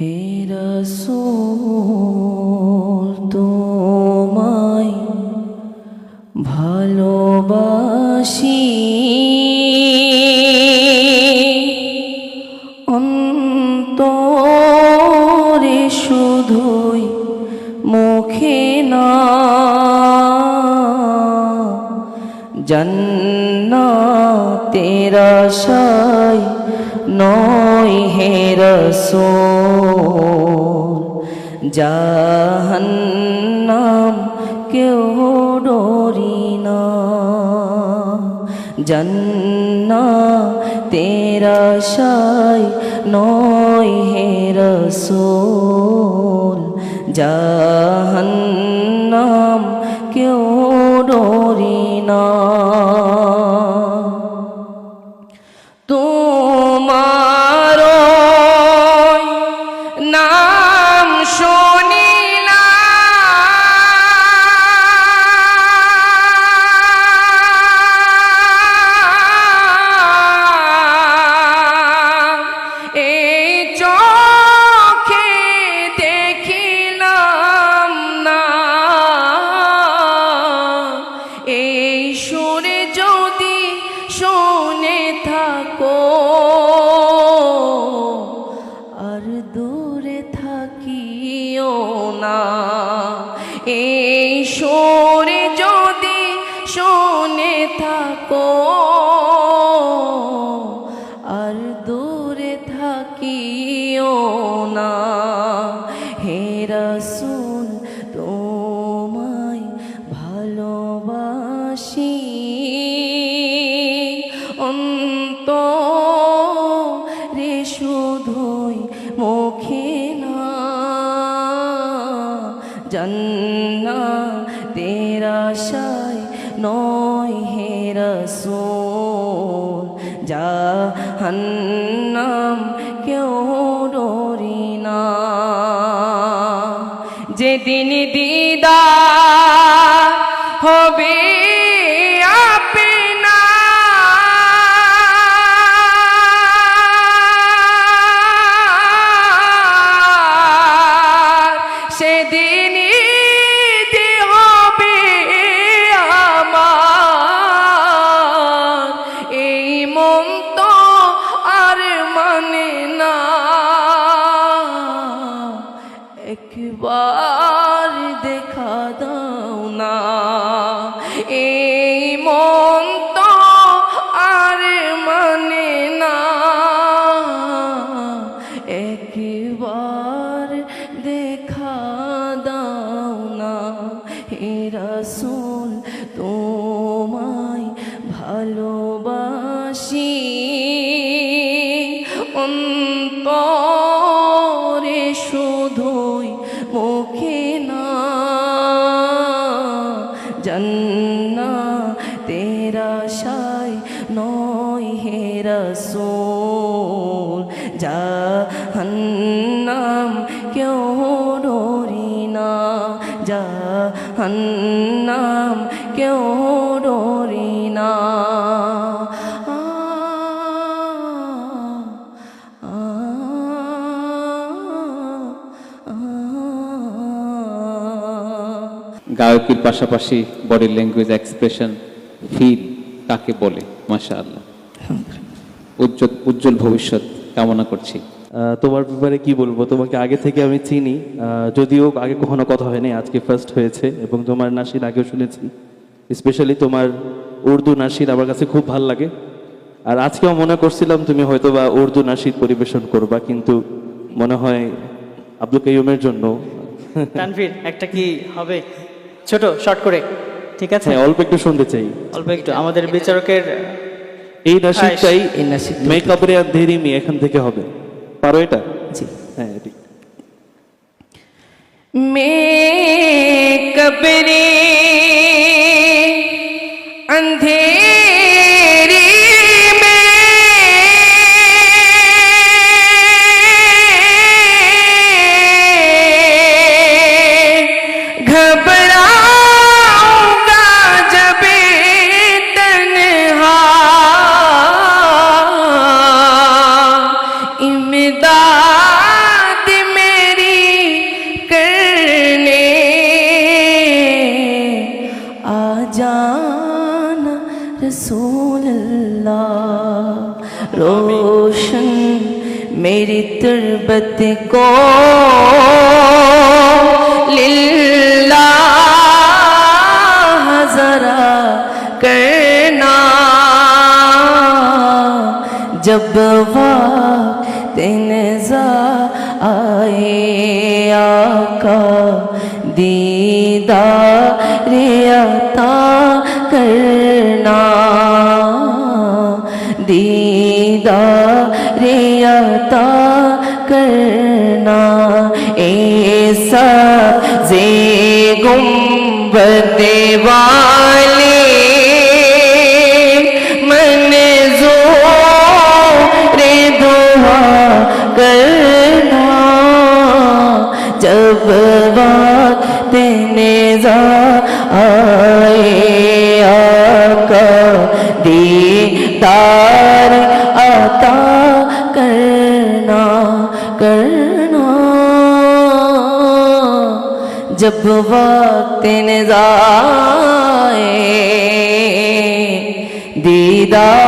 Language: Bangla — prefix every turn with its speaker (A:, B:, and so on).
A: হে তোমায় ভালোবাসি। অন্তরে শুধুই মুখে না জন্নাতের আশায় নয় হে রসূল। জাহান্নাম কেউ ডরি না জন্না তেরা শাই নয় হে রসূল। জাহান্নাম কেউ ডরি না থাকিও না। এই সুরে যদি শুনে থাকো আর দূরে থাকিও জন্না তেরাশায় নয় হে রসূল। জাহান্নাম কেউ ডরি না। যেদিন দিদা একবার দেখা দাও না। এই মন তো আর মানে না। একবার দেখা দাও না। হে রসুল, তোমায় ভালোবাসি। অন্তরে নয় হে রসূল, জাহান্নাম কেউ ডরি না, জাহান্নাম কেউ ডরি না।
B: গায়কের পাশাপাশি বডি ল্যাঙ্গুয়েজ এক্সপ্রেশন ফিল কাকে বলে? মাশা আল্লাহ উজ্জ্বল উজ্জ্বল ভবিষ্যৎ কামনা করছি।
C: তোমার ব্যাপারে কি বলব? তোমাকে আগে থেকে আমি চিনি। যদিও আগে কখনো কথা হয়নি আজকে ফার্স্ট হয়েছে এবং তোমার নাসির আগেও শুনেছি। স্পেশালি তোমার উর্দু নাসির আমার কাছে খুব ভালো লাগে। আর আজকেও মনে করছিলাম তুমি হয়তো বা উর্দু নাসির পরিবেশন করবা কিন্তু মনে হয় আব্দুল কাইয়ুমের জন্য।
D: তানভীর একটা কি হবে? ছোট শর্ট করে। ঠিক আছে?
C: হ্যাঁ অল্প একটু শুনতে চাই।
D: অল্প একটু। আমাদের বিচারকের
C: এই নাসিকটাই
A: এই নাসিক
C: মেকআপের আন্ধেরি মি এখান থেকে হবে। পারো এটা?
A: জি।
C: হ্যাঁ ঠিক
A: मैं جانا رسول اللہ۔ روشن میری تربت کو للہ ذرا کرنا۔ جب وقت نزا آئے آقا دی दीदार अता करना दीदार अता करना ऐसा जे गुम्बद वाले दीदार आता करना करना जब वक्त निजाए दीदार